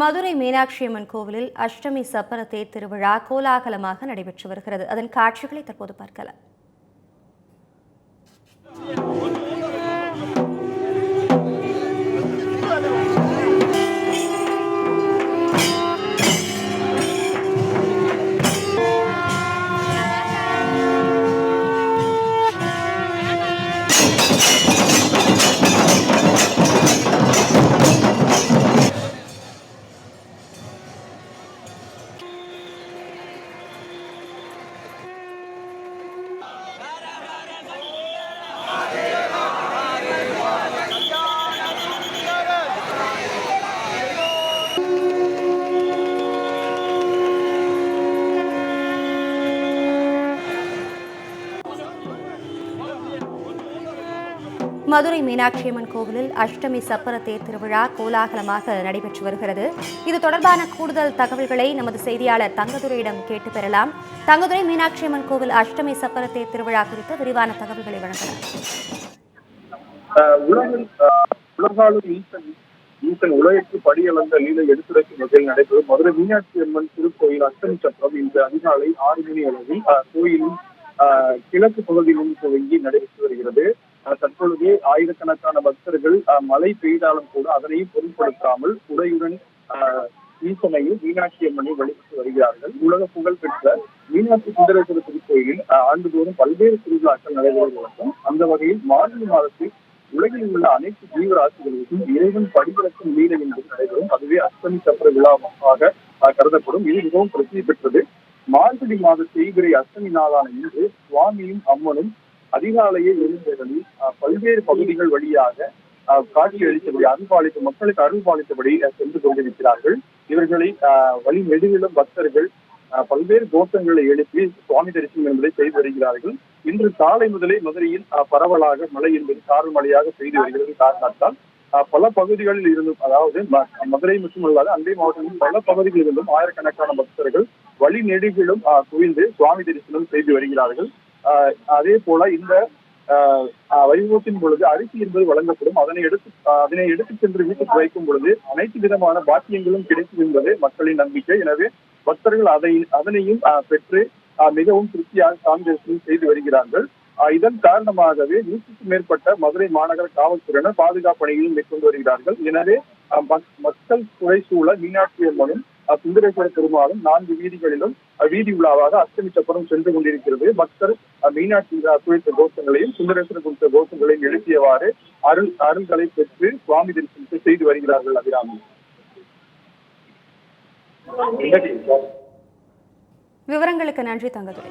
மதுரை மீனாட்சி அம்மன் கோவிலில் அஷ்டமி சப்பர தேர் திருவிழா கோலாகலமாக நடைபெற்று வருகிறது. அதன் காட்சிகளை தற்போது பார்க்கலாம். மதுரை மீனாட்சி அம்மன் கோவிலில் அஷ்டமி சப்பர தேர் திருவிழா கோலாகலமாக நடைபெற்று வருகிறது. இது தொடர்பான கூடுதல் தகவல்களை நமது செய்தியாளர் தங்கதுரையிடம் கேட்டு பெறலாம். தங்கதுரை மீனாட்சி அம்மன் கோவில் அஷ்டமி சப்பர தேர் திருவிழா குறித்த விரிவான தகவல்களை வழங்கலாம். ஈசன் உலகிற்கு படியளந்த லீலை எடுத்துரைக்கும் வகையில் நடைபெறும் மதுரை மீனாட்சி அம்மன் திருக்கோயில் அஷ்டமி சக்கரம் இன்று அதிகாலை ஆறு மணி அளவில் கோயிலின் கிழக்கு பகுதியிலும் துவங்கி நடைபெற்று வருகிறது. தற்பொழுது ஆயிரக்கணக்கான பக்தர்கள் ஆஹ் மழை பெய்தாலும் கூட அதனையும் பொருட்படுத்தாமல் உடையுடன் ஆஹ் ஈசனையும் மீனாட்சி அம்மனை வழிபட்டு வருகிறார்கள். உலக புகழ் பெற்ற மீனாட்சி சுந்தரேஸ்வர திருக்கோயிலில் ஆஹ் ஆண்டுதோறும் பல்வேறு திருவிழாக்கள் நடைபெறுவதற்கும் அந்த வகையில் மார்கழி மாதத்தில் உலகில் உள்ள அனைத்து ஜீவராசிகளுக்கும் இறைவன் படிப்பிறக்கும் மீன என்பது நடைபெறும். அதுவே அஷ்டமி சப்பர விழாவாக கருதப்படும். இது மிகவும் பிரசித்தி பெற்றது. மார்கழி மாத தேய்பிரை அஷ்டமி நாளான இன்று சுவாமியும் அம்மனும் அதிகாலையே எழுந்தேறி பல்வேறு பகுதிகள் வழியாக காட்சி அளித்தபடி அருள்பாலித்த மக்களுக்கு அருள்பாலித்தபடி சென்று கொண்டிருக்கிறார்கள். இவர்களை வழி நெடுகிலும் பக்தர்கள் பல்வேறு கோஷங்களை எழுப்பி சுவாமி தரிசனம் என்பதை செய்து வருகிறார்கள். இன்று காலை முதலே மதுரையில் பரவலாக மழை என்பது சாரல் மழையாக பெய்து வருகிறது. காரணத்தால் ஆஹ் பல பகுதிகளில் இருந்தும் அதாவது ம- மதுரை அல்லாத அண்டை மாவட்டங்களில் பல பகுதிகளில் இருந்தும் ஆயிரக்கணக்கான பக்தர்கள் வழி நெடுகிலும் ஆஹ் குவிந்து சுவாமி தரிசனம் செய்து வருகிறார்கள். அதே போல இந்த வைபவத்தின் பொழுது அரிசி என்பது வழங்கப்படும். அதனை எடுத்து அதனை எடுத்துச் சென்று வீட்டுக்கு வைக்கும் பொழுது அனைத்து விதமான பாக்கியங்களும் கிடைக்கும் என்பது மக்களின் நம்பிக்கை. எனவே பக்தர்கள் அதை அதனையும் ஆஹ் பெற்று மிகவும் திருப்தியாக சாமி செய்து வருகிறார்கள். இதன் காரணமாகவே நூற்றுக்கும் மேற்பட்ட மதுரை மாநகர காவல்துறையினர் பாதுகாப்பு பணியிலும் மேற்கொண்டு வருகிறார்கள். எனவே மக்கள் குறை சூழ மீனாட்சி அம்மனும் சுந்தரேஸ்வர பெருமாளும் நான்கு வீதிகளிலும் வீதி உலாவாக அஷ்டமி சென்று கொண்டிருக்கிறது. பக்தர் மீனாட்சி குறித்த கோஷங்களையும் சுந்தரேஸ்வரர் குறித்த கோஷங்களையும் எழுப்பியவாறு அருள் அருள்களை பெற்று சுவாமி தரிசனத்தை செய்து வருகிறார்கள் அபிராமி. விவரங்களுக்கு நன்றி தங்கதுரை.